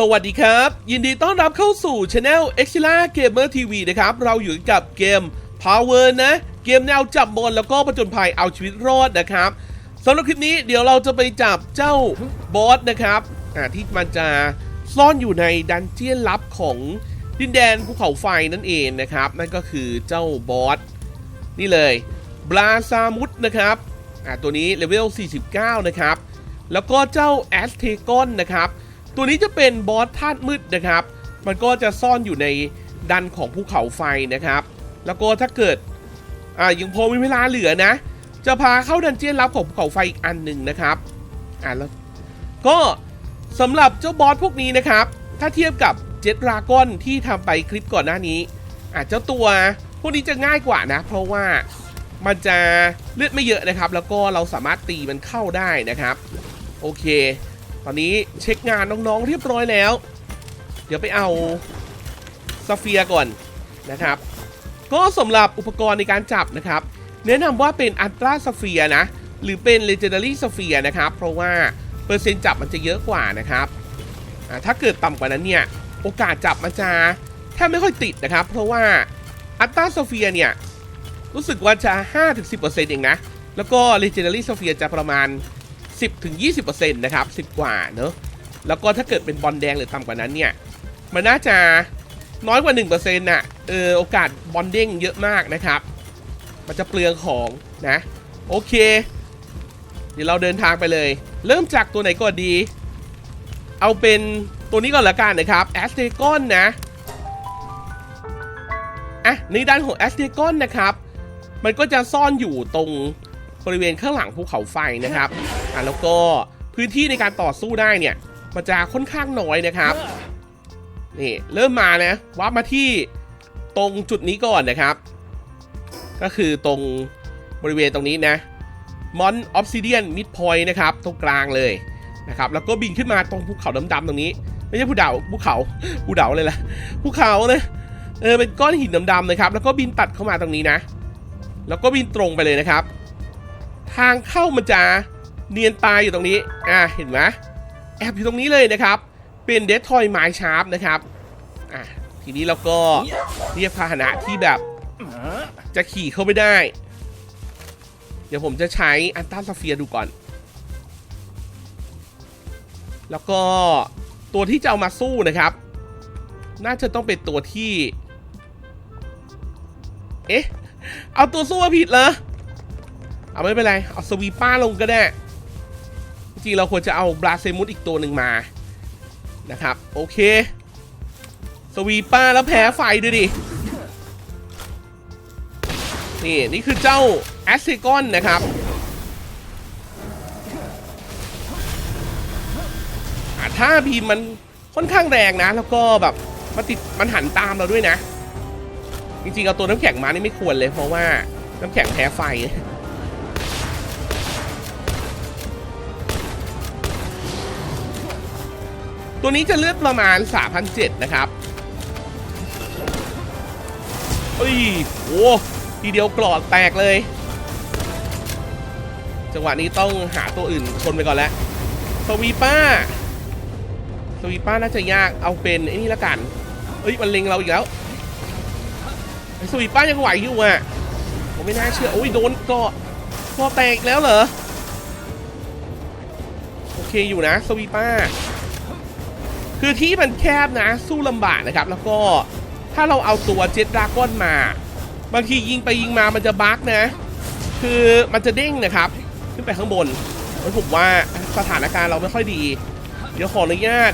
สวัสดีครับ ยินดีต้อนรับเข้าสู่ช anel e x i l a Gamer TV นะครับ เราอยู่กับเกม Power นะ เกมแนวจับบอลแล้วก็ประจนภัยเอาชีวิตรอดนะครับสำหรับคลิปนี้เดี๋ยวเราจะไปจับเจ้าบอสนะครับที่มันจะซ่อนอยู่ในดันเจียนลับของดินแดนภูเขาไฟนั่นเองนะครับ นั่นก็คือเจ้าบอสนี่เลยบราซามุสนะครับตัวนี้เลเวล49 นะครับ แล้วก็เจ้าแอสเทกอนนะครับ ตัวนี้จะเป็นบอสธาตุมืดนะครับ มันก็จะซ่อนอยู่ในดันของภูเขาไฟนะครับ แล้วก็ถ้าเกิดอ่ายังพอมีเวลาเหลือนะ จะพาเข้าดันเจียนลับของภูเขาไฟอีกอันหนึ่งนะครับอ่าแล้วก็สำหรับเจ้าบอสพวกนี้นะครับ ถ้าเทียบกับเจ็ดราก้อนที่ทำไปคลิปก่อนหน้านี้อาเจ้าตัวพวกนี้จะง่ายกว่านะ เพราะว่ามันจะเลือดไม่เยอะนะครับ แล้วก็เราสามารถตีมันเข้าได้นะครับ โอเค ตอนนี้เช็คงานน้องๆเรียบร้อยแล้ว เดี๋ยวไปเอาซาเฟียก่อนนะครับ ก็สำหรับอุปกรณ์ในการจับนะครับ แนะนำว่าเป็นอัลตราซาเฟียนะ หรือเป็น Legendary ซาเฟียนะครับ เพราะว่าเปอร์เซ็นต์จับมันจะเยอะกว่านะครับถ้าเกิดต่ำกว่านั้นเนี่ย โอกาสจับมันจะแทบไม่ค่อยติดนะครับ เพราะว่าอัลตราซาเฟียเนี่ย รู้สึกว่าจะ 5-10%เองนะ แล้วก็ Legendary ซาเฟียจะประมาณ 10-20%นะครับ 10 กว่าเนอะแล้วก็ถ้าเกิดเป็นบอลแดงหรือต่ำกว่านั้นเนี่ย มันน่าจะน้อยกว่า1%น่ะเออโอกาสบอลเด้งเยอะมากนะครับ มันจะเปลืองของนะ โอเค เดี๋ยวเราเดินทางไปเลย เริ่มจากตัวไหนก่อนดี เอาเป็นตัวนี้ก่อนละกันนะครับแอสเตกอนนะอะในด้านของแอสเตกอนนะครับ มันก็จะซ่อนอยู่ตรง บริเวณข้างหลังภูเขาไฟนะครับอะแล้วก็พื้นที่ในการต่อสู้ได้เนี่ยมันจะค่อนข้างน้อยนะครับนี่เริ่มมานะวับมาที่ตรงจุดนี้ก่อนนะครับ ก็คือตรงบริเวณตรงนี้นะมอนออฟซิเดียนมิดพอยต์นะครับ ตรงกลางเลยนะครับ แล้วก็บินขึ้นมาตรงภูเขาดำๆตรงนี้ ไม่ใช่ภูเขาภูเขาภูเขาเลยล่ะภูเขาเนะเออเป็นก้อนหินดำๆนะครับ แล้วก็บินตัดเข้ามาตรงนี้นะ แล้วก็บินตรงไปเลยนะครับ ทางเข้ามันจะเนียนตายอยู่ตรงนี้ อ่า เห็นไหมแอบอยู่ตรงนี้เลยนะครับ เป็นเดททอยไม้ชาร์ปนะครับ อะทีนี้เราก็เรียกพาหนะที่แบบ จะขี่เข้าไม่ได้ เดี๋ยวผมจะใช้อันต้าซาเฟียดูก่อน แล้วก็ตัวที่จะเอามาสู้นะครับ น่าจะต้องเป็นตัวที่ เอ๊ะ เอาตัวสู้มาผิดเหรอ เอาไม่เป็นไร เอาสวีป้าลงก็ได้ จริงเราควรจะเอาบราเซมุสอีกตัวหนึ่งมา นะครับ โอเค สวีป้าแล้วแพ้ไฟด้วยดิ นี่ นี่คือเจ้าแอสเซกอนนะครับ ถ้าบีมมันค่อนข้างแรงนะ แล้วก็แบบมันติดมันหันตามเราด้วยนะ จริงๆ เอาตัวน้ำแข็งมานี่ไม่ควรเลยเพราะว่าน้ำแข็งแพ้ไฟ ตัวนี้จะเลือดประมาณ 3,007นะครับเอ้ยโอ้ทีเดียวกรอดแตกเลย จังหวะนี้ต้องหาตัวอื่นชนไปก่อนแล้วสวีป้า สวีป้าน่าจะยากเอาเป็นไอ้นี่ละกันเอ้ยมันเล็งเราอีกแล้วสวีป้ายังไหวอยู่อะผมไม่น่าเชื่อโอ้ยโดนเกาะเกาะแตกแล้วเหรอโอเคอยู่นะสวีป้า คือที่มันแคบนะ สู้ลำบากนะครับ แล้วก็ถ้าเราเอาตัวเจ็ตดราก้อนมา บางทียิงไปยิงมามันจะบั๊กนะ คือมันจะเด้งนะครับ ขึ้นไปข้างบนเฮ้ยผมว่าสถานการณ์เราไม่ค่อยดี เดี๋ยวขออนุญาต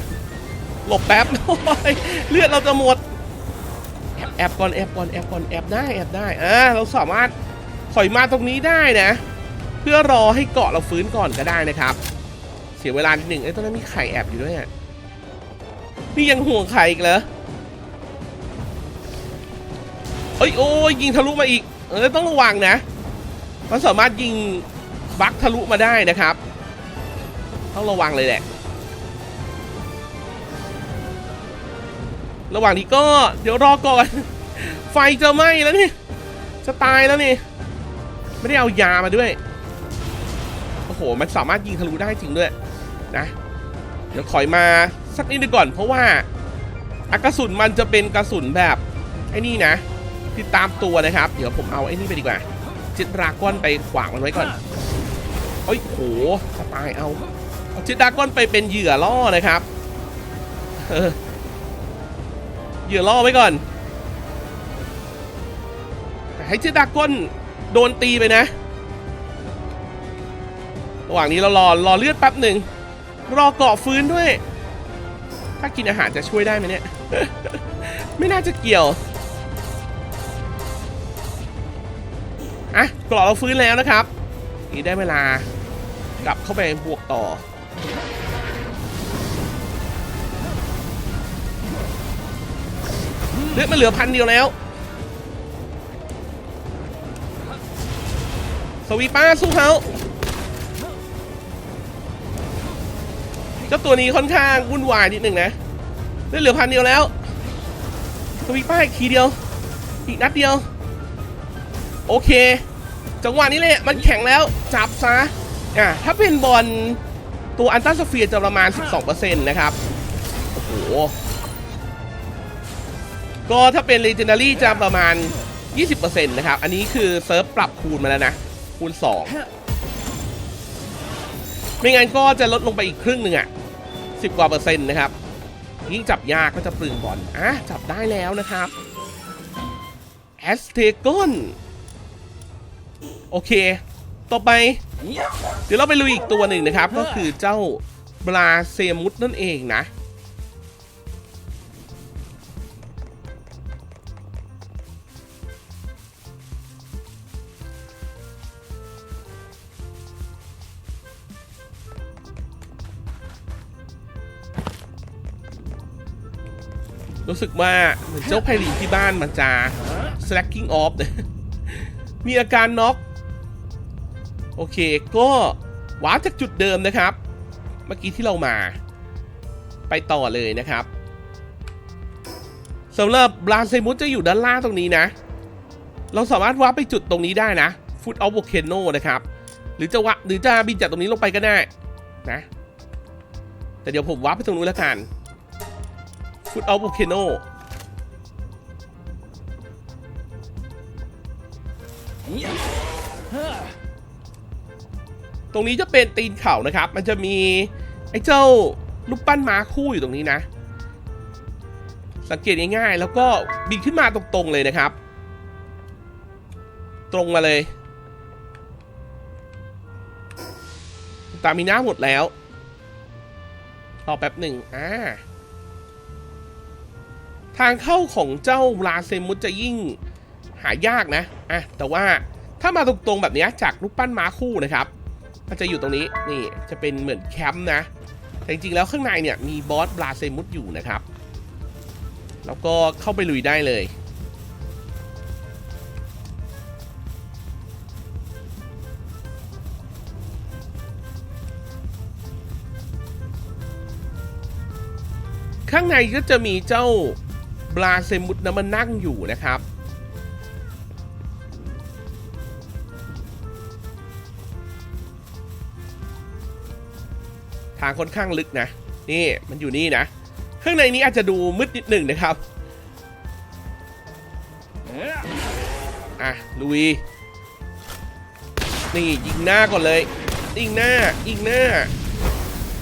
หลบแป๊บโอ้ยเลือดเราจะหมดแอบแอบก่อนแอบก่อนแอบก่อนแอบได้แอบได้อ่าเราสามารถถอยมาตรงนี้ได้นะ เพื่อรอให้เกาะเราฟื้นก่อนก็ได้นะครับ เสียเวลาหนึ่งไอ้ตอนนั้นมีไข่แอบอยู่ด้วยอะ นี่ยังห่วงไข่อีกเหรอเอ้ยโอ้ยยิงทะลุมาอีก เออต้องระวังนะ มันสามารถยิงบักทะลุมาได้นะครับ ต้องระวังเลยแหละ ระหว่างนี้ก็เดี๋ยวรอก่อน ไฟจะไหม้แล้วนี่ จะตายแล้วนี่ ไม่ได้เอายามาด้วย โอ้โห มันสามารถยิงทะลุได้จริงด้วยนะ เดี๋ยวถอยมา สักนิดนึงก่อน เพราะว่าอากระสุนมันจะเป็นกระสุนแบบไอ้นี่นะติดตามตัวนะครับ เดี๋ยวผมเอาไอ้นี่ไปดีกว่าจิตรากอนไปขวางมันไว้ก่อนเอ้ยโหสปายเอาเอาจิตรากอนไปเป็นเหยื่อล่อนะครับเออเหยื่อล่อไว้ก่อนให้จิตรากอนโดนตีไปนะระหว่างนี้เรารอรอเลือดแป๊บหนึ่งรอเกาะฟื้นด้วย ถ้ากินอาหารจะช่วยได้ไหมเนี่ย ไม่น่าจะเกี่ยว อะกราะเราฟื้นแล้วนะครับ นี่ได้เวลากลับเข้าไปบวกต่อ เลือดมันเหลือพันเดียวแล้ว สวีป้าสู้เขา เจ้าตัวนี้ค่อนข้างวุ่นวายนิดหนึ่งนะเลือเหลือพันเดียวแล้วสวีป้าอีกทีเดียว อีกนัดเดียว โอเค จังหวะนี้เลยมันแข็งแล้วจับซะอะถ้าเป็นบอลตัวอันต้าสเฟียร์จะประมาณ 12%นะครับ โอ้โห ก็ถ้าเป็น Legendary จะประมาณ 20%นะครับ อันนี้คือเซิร์ฟปรับคูณมาแล้วนะ คูณ 2 ไม่งั้นก็จะลดลงไปอีกครึ่งหนึ่งอะ 10 กว่าเปอร์เซ็นต์นะครับ ยิ่งจับยากก็จะปรึงบอลอะจับได้แล้วนะครับแอสเทกอนโอเค ต่อไป เดี๋ยวเราไปลุยอีกตัวหนึ่งนะครับ ก็คือเจ้าบราเซมุสนั่นเองนะ สึกว่าเหมือนเจ้าไพลินที่บ้านมันจะ slacking off เนี่ยมีอาการน็อกโอเคก็วาร์ปจากจุดเดิมนะครับ เมื่อกี้ที่เรามาไปต่อเลยนะครับสำหรับบราเซมุสจะอยู่ด้านล่างตรงนี้นะ เราสามารถวาร์ปไปจุดตรงนี้ได้นะฟุตออฟโวเคโนนะครับ หรือจะวะหรือจะบินจากตรงนี้ลงไปก็ได้นะ แต่เดี๋ยวผมวาร์ปไปตรงนู้นแล้วกัน ฟุตออฟโวเคโนตรงนี้จะเป็นตีนเขานะครับ มันจะมีไอ้เจ้ารูปปั้นม้าคู่อยู่ตรงนี้นะ สังเกตง่ายๆ แล้วก็บินขึ้นมาตรงๆเลยนะครับ ตรงมาเลย ตามีหน้าหมดแล้ว รอแป๊บหนึ่งอ่า ทางเข้าของเจ้าลาเซมุสจะยิ่งหายากนะอะแต่ว่าถ้ามาตรงๆแบบนี้จากรูปปั้นม้าคู่นะครับมันจะอยู่ตรงนี้นี่จะเป็นเหมือนแคมป์นะแต่จริงๆแล้วข้างในเนี่ยมีบอสบลาเซมุสอยู่นะครับ แล้วก็เข้าไปลุยได้เลยข้างในก็จะมีเจ้า บลาเซมุสนะมันนั่งอยู่นะครับ ทางค่อนข้างลึกนะ นี่มันอยู่นี่นะข้างในนี้อาจจะดูมืดนิดหนึ่งนะครับอะลุยนี่ยิงหน้าก่อนเลยยิงหน้ายิงหน้า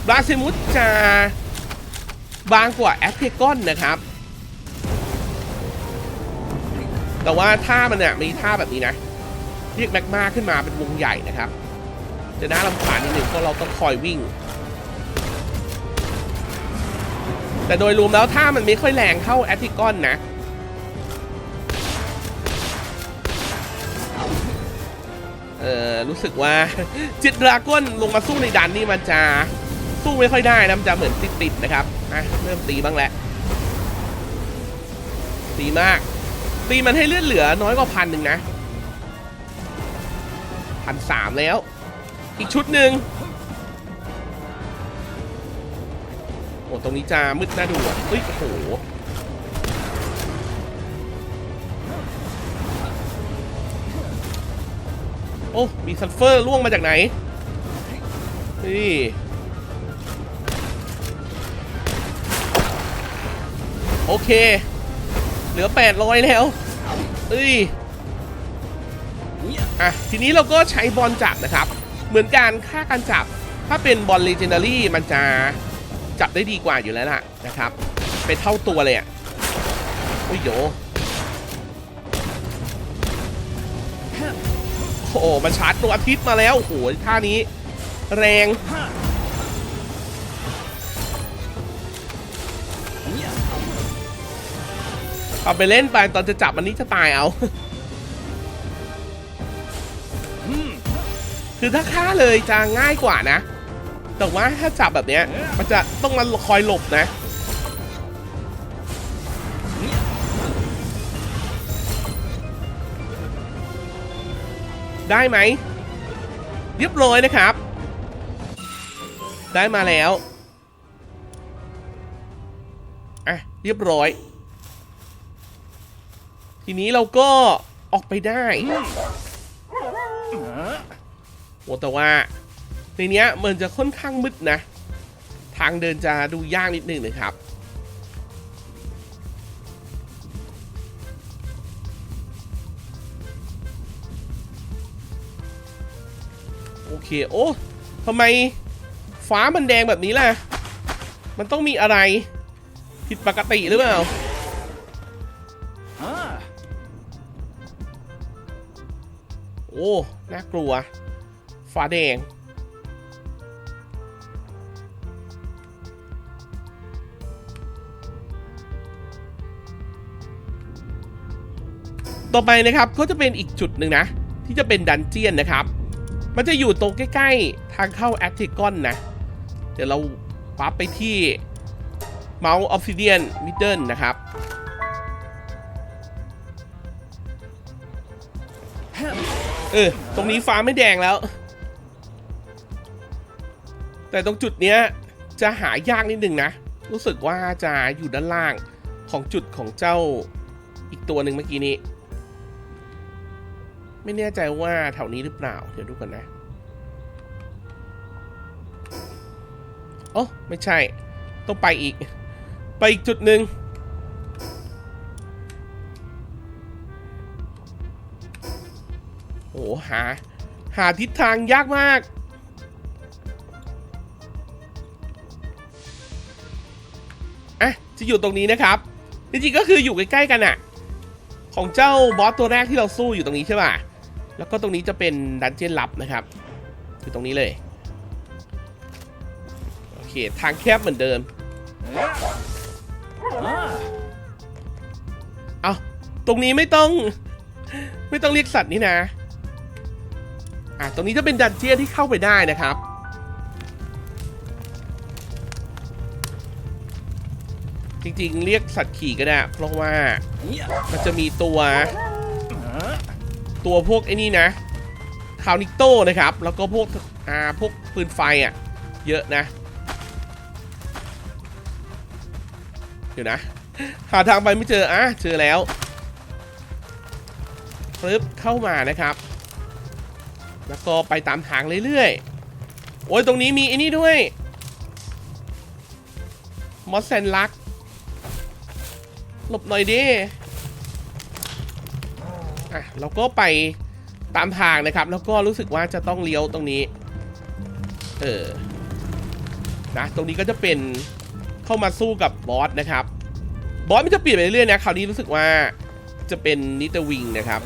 บราซิมุสจะบางกว่าแอตเทกอนนะครับ แต่ว่าท่ามันเนี่ยมีท่าแบบนี้นะ เรียกแมกมาขึ้นมาเป็นวงใหญ่นะครับ จะน่ารำคาญนิดหนึ่งเพราะเราต้องคอยวิ่ง แต่โดยรวมแล้วท่ามันไม่ค่อยแรงเท่าแอตติกอนนะเออรู้สึกว่าจิตดราก้อนลงมาสู้ในดันนี่มันจะสู้ไม่ค่อยได้นะมันจะเหมือนติดๆนะครับอะเริ่มตีบ้างแล้วตีมาก ตีมันให้เลือดเหลือน้อยกว่าพันหนึ่งนะพันสามแล้ว อีกชุดหนึ่งโอ้ตรงนี้จะมืดน่าดูอะเฮ้ยโอ้โหโอ้มีซัลเฟอร์ล่วงมาจากไหน นี่โอเค ลือ 800 แล้วเอ้ยอะทีนี้เราก็ใช้บอลจับนะครับ เหมือนการฆ่าการจับ ถ้าเป็นบอลเลเจนดารี่มันจะจับได้ดีกว่าอยู่แล้วล่ะนะครับ เป็นเท่าตัวเลยอะโอ้ยโยโอ้โหมันชาร์จตัวอาทิตย์มาแล้วโอ้โหท่านี้ แรง เอาไปเล่นไปตอนจะจับมันนี้จะตายเอา คือถ้าฆ่าเลยจะง่ายกว่านะ แต่ว่าถ้าจับแบบเนี้ย มันจะต้องมาคอยหลบนะได้ไหม เรียบร้อยนะครับ ได้มาแล้ว อะ เรียบร้อย ทีนี้เราก็ออกไปได้โอ้แต่ว่า ในเนี้ยมันจะค่อนข้างมืดนะ ทางเดินจะดูยากนิดนึงนะครับโอเค โอ้ทำไมฟ้ามันแดงแบบนี้ล่ะ มันต้องมีอะไร ผิดปกติหรือเปล่า โอ้ น่ากลัวฟ้าแดง ต่อไปนะครับก็จะเป็นอีกจุดหนึ่งนะ ที่จะเป็นดันเจียนนะครับ มันจะอยู่ตรงใกล้ๆ ทางเข้าแอตติกอนนะ เดี๋ยวเราปั๊บไปที่ Mount Obsidian Middle นะครับ เออ ตรงนี้ฟ้าไม่แดงแล้ว แต่ตรงจุดเนี้ยจะหายากนิดหนึ่งนะ รู้สึกว่าจะอยู่ด้านล่างของจุดของเจ้าอีกตัวหนึ่งเมื่อกี้นี้ ไม่แน่ใจว่าแถวนี้หรือเปล่า เดี๋ยวดูกันนะโอ้ไม่ใช่ ต้องไปอีก ไปอีกจุดหนึ่ง หา หาทิศทางยากมาก อะ จะอยู่ตรงนี้นะครับ จริงๆก็คืออยู่ใกล้ๆกันอะของเจ้าบอสตัวแรกที่เราสู้อยู่ตรงนี้ใช่ป่ะ แล้วก็ตรงนี้จะเป็นดันเจี้ยนลับนะครับ อยู่ตรงนี้เลย โอเค ทางแคบเหมือนเดิม เอาตรงนี้ไม่ต้อง ไม่ต้องเรียกสัตว์นี่นะ อะตรงนี้จะเป็นดันเจี้ยนที่เข้าไปได้นะครับ จริงๆ เรียกสัตว์ขี่ก็ได้ เพราะว่ามันจะมีตัวตัวพวกไอ้นี่นะคาวนิโต้นะครับ แล้วก็พวกอ่าพวกปืนไฟอะ เยอะนะ เดี๋ยวนะ หาทางไปไม่เจออะเจอแล้วปึ๊บเข้ามานะครับ แล้วก็ไปตามทางเรื่อยๆ โอ้ยตรงนี้มีไอ้นี่ด้วย มอสเซนลัก หลบหน่อยดิอะเราก็ไปตามทางนะครับ แล้วก็รู้สึกว่าจะต้องเลี้ยวตรงนี้ เออ นะ ตรงนี้ก็จะเป็นเข้ามาสู้กับบอสนะครับ บอสมันจะเปลี่ยนไปเรื่อยๆนะ คราวนี้รู้สึกว่าจะเป็นนิตวิงนะครับ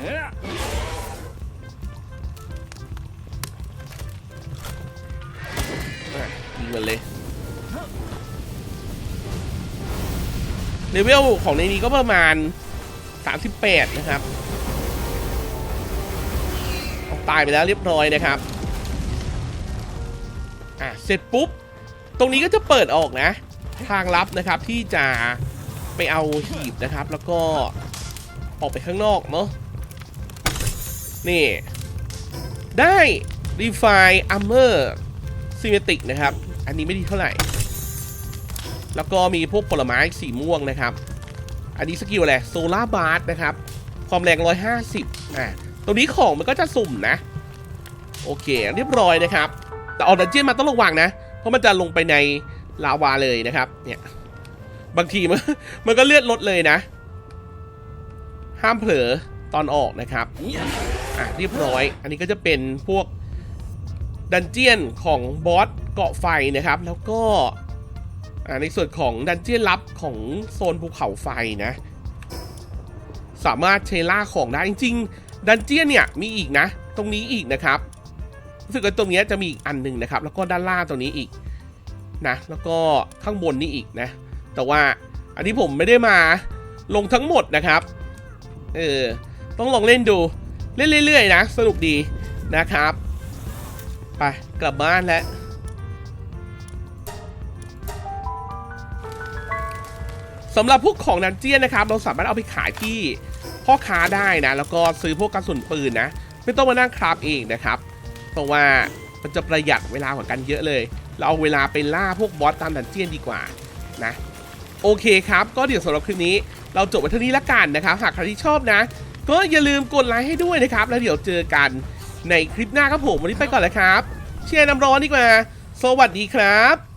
กันเลยเลเวลของในนี้ก็ประมาณ 38 นะครับออกตายไปแล้วเรียบร้อยนะครับ อะ เสร็จปุ๊บ ตรงนี้ก็จะเปิดออกนะ ทางลับนะครับที่จะไปเอาหีบนะครับ แล้วก็ออกไปข้างนอกเนาะนี่ ได้ Refine Armor Symmetric นะครับ อันนี้ไม่ดีเท่าไหร่ แล้วก็มีพวกผลไม้สีม่วงนะครับ อันนี้สกิลอะไรโซล่าบาร์นะครับ ความแรง 150อะตรงนี้ของมันก็จะสุ่มนะ โอเค เรียบร้อยนะครับ แต่ออกดันเจี้ยนมาต้องระวังนะ เพราะมันจะลงไปในลาวาเลยนะครับ เนี่ย บางทีมันมันก็เลือดลดเลยนะ ห้ามเผลอตอนออกนะครับ อะเรียบร้อย อันนี้ก็จะเป็นพวก ดันเจียนของบอสเกาะไฟนะครับ แล้วก็ในส่วนของดันเจียนลับของโซนภูเขาไฟนะ สามารถเชล่าของได้จริงๆ ดันเจียนเนี่ยมีอีกนะ ตรงนี้อีกนะครับรู้สึกว่าตรงนี้จะมีอีกอันหนึ่งนะครับ แล้วก็ด้านล่างตรงนี้อีกนะแล้วก็ข้างบนนี่อีกนะ แต่ว่าอันนี้ผมไม่ได้มาลงทั้งหมดนะครับ เออ ต้องลองเล่นดู เล่นเรื่อยๆนะ สนุกดีนะครับ ไปกลับบ้านแล้วสำหรับพวกของดันเจียนนะครับ เราสามารถเอาไปขายที่พ่อค้าได้นะ แล้วก็ซื้อพวกกระสุนปืนนะ ไม่ต้องมานั่งคราฟเองนะครับ เพราะว่ามันจะประหยัดเวลากว่ากันเยอะเลย เราเอาเวลาไปล่าพวกบอสตามดันเจียนดีกว่านะโอเคครับ ก็เดี๋ยวสำหรับคลิปนี้ เราจบไว้เท่านี้ละกันนะครับ หากใครที่ชอบนะ ก็อย่าลืมกดไลค์ให้ด้วยนะครับ แล้วเดี๋ยวเจอกัน ในคลิปหน้าครับผมวันนี้ไปก่อนแล้วครับเชียร์น้ำร้อนดีกว่า สวัสดีครับ